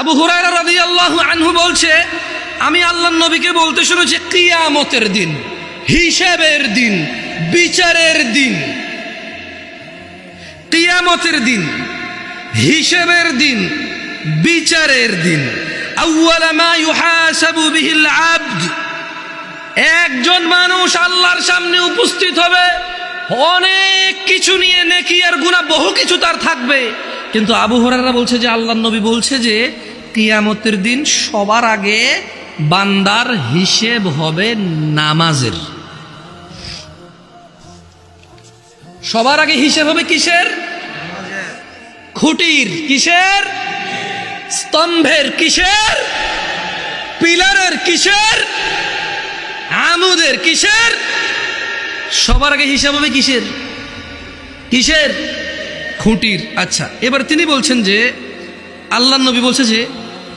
আবু হুরায়রা রাদিয়াল্লাহু আনহু বলছে, আমি আল্লাহ নবীকে বলতে শুনেছি, কিয়ামতের দিন, হিসেবের দিন, বিচারের দিন, কিয়ামতের দিন, হিসেবের দিন, বিচারের দিন। একজন মানুষ আল্লাহর সামনে উপস্থিত হবে, অনেক কিছু নিয়ে নেকি আর গুণা বহু কিছু তার থাকবে। কিন্তু আবু হরারা বলছে যে আল্লাহ নবী বলছে যে কিয়ামতের দিন সবার আগে বান্দার হিসেব হবে নামাজের। সবার আগে হিসেব হবে কিসের? খুঁটির কিসের? স্তম্ভের কিসের? পিলারের কিসের? আমুদের কিসের? সবার আগে হিসাব হবে কিসের? কিসের? খুঁটির। আচ্ছা এবার তিনি বলছেন যে, আল্লাহ নবী বলছে যে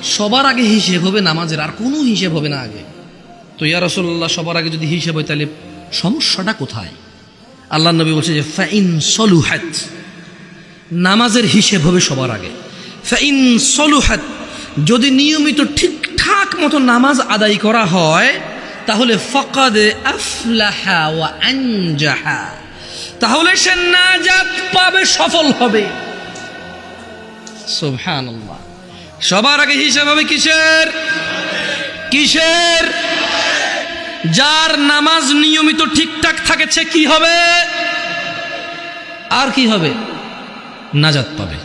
সবার আগে হিসেব হবে নামাজের, আর কোনো হিসেব হবে না আগে। তো ইয়া রসল্লাহ সবার আগে যদি হিসেব হয়, তাহলে সমস্যাটা কোথায়? আল্লাহ নবী বলছে যে, ফাইন সলুহাত। নামাজের হিসেব হবে সবার আগে। ফাইন সলুহাত। যদি নিয়মিত ঠিকঠাক মতো নামাজ আদায় করা হয়, তাহলে ফকাদে আফলাহা ওয়া আনজাহা। তাহলে সে নাজাত পাবে, সফল হবে। সুবহানাল্লাহ। সবার আগে হিসাব হবে কিসের? কিসের? যার নামাজ নিয়মিত ঠিকঠাক থাকেছে কি হবে? আর কি হবে? নাজাত পাবে।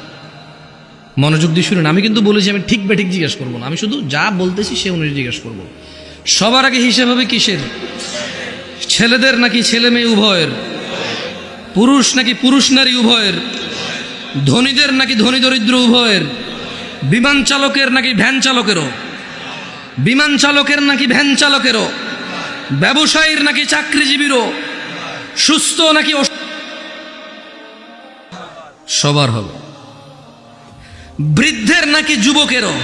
মনোযোগ দিয়ে শুনুন, আমি কিন্তু বলেছি, আমি ঠিক বেঠিক জিজ্ঞেস করব না। আমি শুধু যা বলতেছি সে অনুযায়ী জিজ্ঞেস করব। সবার আগে হিসেব হবে কিসের? ছেলেদের নাকি ছেলে মেয়ে উভয়ের? পুরুষ নাকি পুরুষ নারী উভয়ের? ধনীদের নাকি ধনী দরিদ্র উভয়ের? বিমান চালকের নাকি ভ্যান চালকেরও? বিমান চালকের নাকি ভ্যান চালকেরও? ব্যবসায়ীর নাকি চাকরিজীবীরও? সুস্থ নাকি? সবার হবে। বৃদ্ধের নাকি যুবকেরও?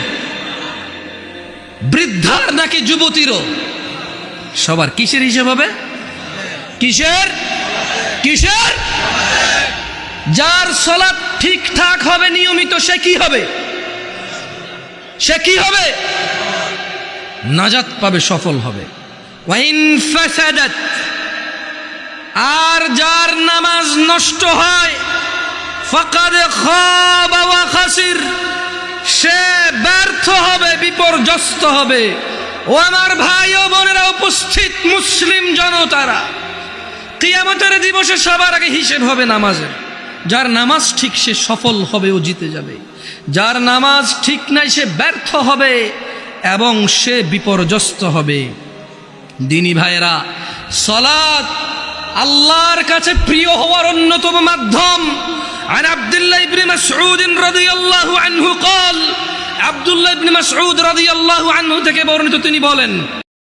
বৃদ্ধার নাকি যুবতীরও? সবার কিসের হিসেব হবে? কিসের? কিসের? যার সলাপ ঠিকঠাক হবে, নিয়মিত, সে কি হবে? সে কি হবে? নাজাত পাবে, সফল হবে। আর যার নামাজ নষ্ট হয়, ফাকাদ খাবা খাসির, সে ব্যর্থ হবে, বিপর্যস্ত হবে। ও আমার ভাই ও বোনেরা উপস্থিত মুসলিম জনতারা, কিয়ামতের দিবসে সবার আগে হিসেব হবে নামাজের। যার নামাজ ঠিক সে সফল হবে ও জিতে যাবে যার নামাজ ঠিক নাই সে ব্যর্থ হবে এবং সে বিপর্যস্ত হবে দিনী ভাইয়েরা সলাদ আল্লাহর কাছে প্রিয় হওয়ার অন্যতম মাধ্যম عن عبد الله بن مسعود رضي الله عنه قال عبد الله بن مسعود رضي الله عنه থেকে বর্ণিত তিনি বলেন